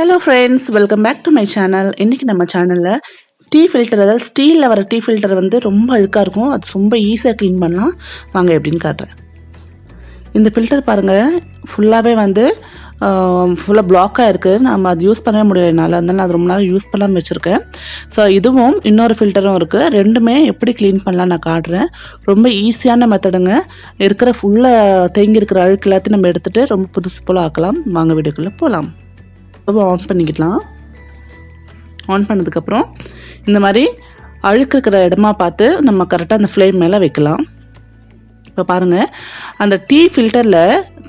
Hello friends welcome back to my channel இன்றைக்கி நம்ம சேனலில் டீ ஃபில்டர் அதாவது ஸ்டீலில் வர டீ ஃபில்டர் வந்து ரொம்ப அழுக்காக இருக்கும். அது ரொம்ப ஈஸியாக க்ளீன் பண்ணலாம். வாங்க எப்படின்னு காட்டுறேன். இந்த ஃபில்டர் பாருங்கள் ஃபுல்லாகவே வந்து ஃபுல்லாக பிளாக்காக இருக்குது நம்ம அது யூஸ் பண்ணவே முடியல என்னால் நான் அது ரொம்ப நாள் யூஸ் பண்ணாமல் வச்சுருக்கேன். ஸோ இதுவும் இன்னொரு ஃபில்டரும் இருக்குது ரெண்டுமே எப்படி க்ளீன் பண்ணலாம் நான் காட்டுறேன். ரொம்ப ஈஸியான மெத்தடுங்க இருக்கிற ஃபுல்லாக தேங்கி இருக்கிற அழுக்கு எல்லாத்தையும் நம்ம எடுத்துகிட்டு ரொம்ப புதுசு போல் ஆக்கலாம். வாங்க வீடுக்குள்ளே போகலாம் ஸ்டவ் ஆன் பண்ணிக்கலாம் ஆன் பண்ணதுக்கப்புறம் இந்த மாதிரி அழுக்கு இருக்கிற இடமா பார்த்து நம்ம கரெக்டாக அந்த ஃப்ளேம் மேலே வைக்கலாம். இப்போ பாருங்கள் அந்த டீ ஃபில்டரில்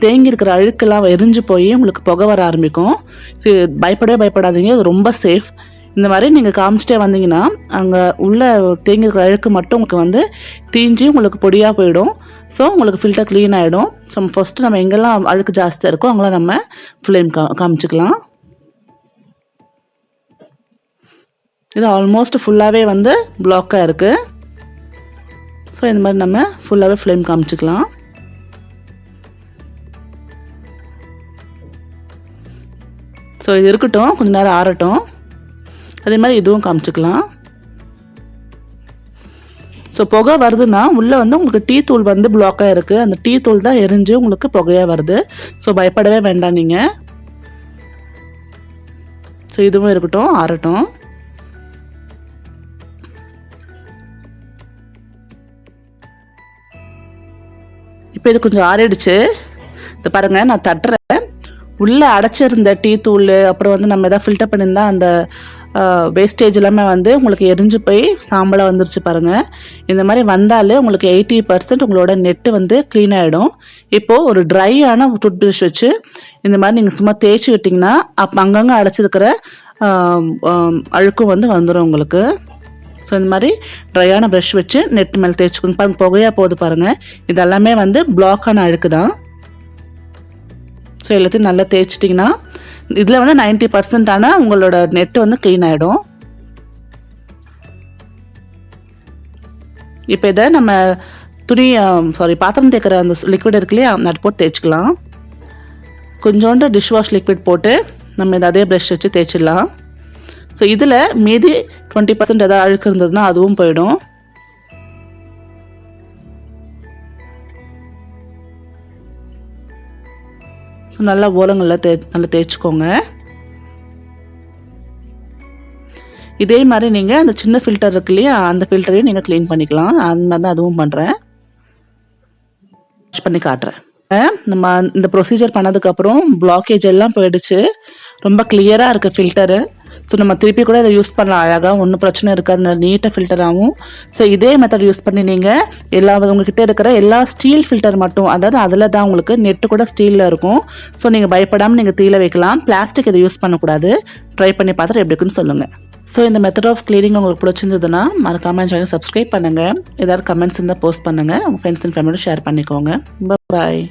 தேங்கி இருக்கிற அழுக்கெல்லாம் எரிஞ்சு போய் உங்களுக்கு புகை வர ஆரம்பிக்கும். பயப்படவே பயப்படாதீங்க அது ரொம்ப சேஃப் இந்த மாதிரி நீங்கள் காமிச்சிட்டே வந்தீங்கன்னா அங்கே உள்ள தேங்கி இருக்கிற அழுக்கு மட்டும் உங்களுக்கு வந்து தீஞ்சு உங்களுக்கு பொடியாக போயிடும். ஸோ உங்களுக்கு ஃபில்டர் க்ளீன் ஆகிடும் ஸோ ஃபஸ்ட்டு நம்ம எங்கெல்லாம் அழுக்கு ஜாஸ்தியாக இருக்கோ அங்கெல்லாம் நம்ம ஃப்ளேம் கா காமிச்சிக்கலாம். இது ஆல்மோஸ்ட் ஃபுல்லாகவே வந்து பிளாக்காக இருக்குது ஸோ இந்த மாதிரி நம்ம ஃபுல்லாகவே ஃப்ளேம் காமிச்சிக்கலாம். ஸோ இது இருக்கட்டும். கொஞ்சம் நேரம் ஆறட்டும். அதே மாதிரி இதுவும் காமிச்சிக்கலாம். ஸோ புகை வருதுன்னா உள்ளே வந்து உங்களுக்கு டீ தூள் வந்து பிளாக்காக இருக்குது அந்த டீ தூள் தான் எரிஞ்சு உங்களுக்கு புகையாக வருது. ஸோ பயப்படவே வேண்டாம் நீங்கள் ஸோ இதுவும் இருக்கட்டும். ஆறட்டும். இப்போ இது கொஞ்சம் ஆறிடுச்சு. இது பாருங்கள் நான் தட்டுறேன். உள்ளே அடைச்சிருந்த டீ தூள் அப்புறம் வந்து நம்ம எதாவது ஃபில்டர் பண்ணியிருந்தா அந்த வேஸ்டேஜ் எல்லாமே வந்து உங்களுக்கு எரிஞ்சு போய் சாம்பலாக வந்துருச்சு பாருங்கள் இந்த மாதிரி வந்தாலே உங்களுக்கு எயிட்டி பர்சன்ட் உங்களோட நெட்டு வந்து க்ளீன் ஆகிடும் இப்போது ஒரு ட்ரையான டூத் ப்ரஷ் வச்சு இந்த மாதிரி நீங்கள் சும்மா தேய்ச்சி விட்டிங்கன்னா அப்போ அங்கங்கே அடைச்சிருக்கிற அழுக்கும் வந்து வந்துடும் உங்களுக்கு. ஸோ இந்த மாதிரி ட்ரையான ப்ரஷ் வச்சு நெட் மேலே தேய்ச்சிக்கணும் பாருங்க புகையாக போகுது பாருங்கள் இதெல்லாமே வந்து பிளாக்கான அழுக்கு தான் ஸோ எல்லாத்தையும் நல்லா தேய்ச்சிட்டிங்கன்னா இதில் வந்து நைன்ட்டி பர்சன்டான உங்களோட நெட் வந்து க்ளீன் ஆகிடும் இப்போ இதை நம்ம துணி சாரி பாத்திரம் தேய்க்கிற அந்த லிக்விட் இருக்கு இல்லையா அது போட்டு தேய்ச்சிக்கலாம். கொஞ்சோண்டு டிஷ் வாஷ் லிக்விட் போட்டு நம்ம இதை அதே ப்ரஷ் வச்சு தேய்ச்சிடலாம். ஸோ இதில் மீதி டுவெண்ட்டி பர்சன்ட் எதாவது அழுக்கு இருந்ததுன்னா அதுவும் போயிடும். ஸோ நல்லா ஓலங்களில் தே நல்லா தேய்ச்சிக்கோங்க. இதே மாதிரி நீங்கள் அந்த சின்ன ஃபில்டர் இருக்கு இல்லையா அந்த ஃபில்டரையும் நீங்கள் க்ளீன் பண்ணிக்கலாம். அந்த மாதிரி தான் அதுவும் பண்ணுறேன் பண்ணி காட்டுறேன். நம்ம இந்த ப்ரொசீஜர் பண்ணதுக்கப்புறம் பிளாக்கேஜ் எல்லாம் போயிடுச்சு. ரொம்ப கிளியராக இருக்குது ஃபில்டரு ஸோ நம்ம திருப்பி கூட இதை யூஸ் பண்ணலாம். அழகாக ஒன்றும் பிரச்சனை இருக்காது. நீட்டாக ஃபில்டர் ஆகும் ஸோ இதே மெத்தட் யூஸ் பண்ணி நீங்கள் எல்லா உங்ககிட்ட இருக்கிற எல்லா ஸ்டீல் ஃபில்டர் மட்டும் அதாவது அதில் தான் உங்களுக்கு நெட்டு கூட ஸ்டீலில் இருக்கும். ஸோ நீங்கள் பயப்படாமல் நீங்கள் தீல வைக்கலாம். பிளாஸ்டிக் இதை யூஸ் பண்ணக்கூடாது. ட்ரை பண்ணி பார்த்துட்டு எப்படி இருக்குன்னு சொல்லுங்கள் ஸோ இந்த மெத்தட் ஆஃப் கிளீனிங் உங்களுக்கு பிடிச்சிருந்ததுன்னா மறக்காமல் சேனல் சப்ஸ்கிரைப் பண்ணுங்கள் ஏதாவது கமெண்ட்ஸ் இருந்தால் போஸ்ட் பண்ணுங்கள் உங்கள் ஃப்ரெண்ட்ஸ் அண்ட் ஃபேமிலியோட ஷேர் பண்ணிக்கோங்க. பாய்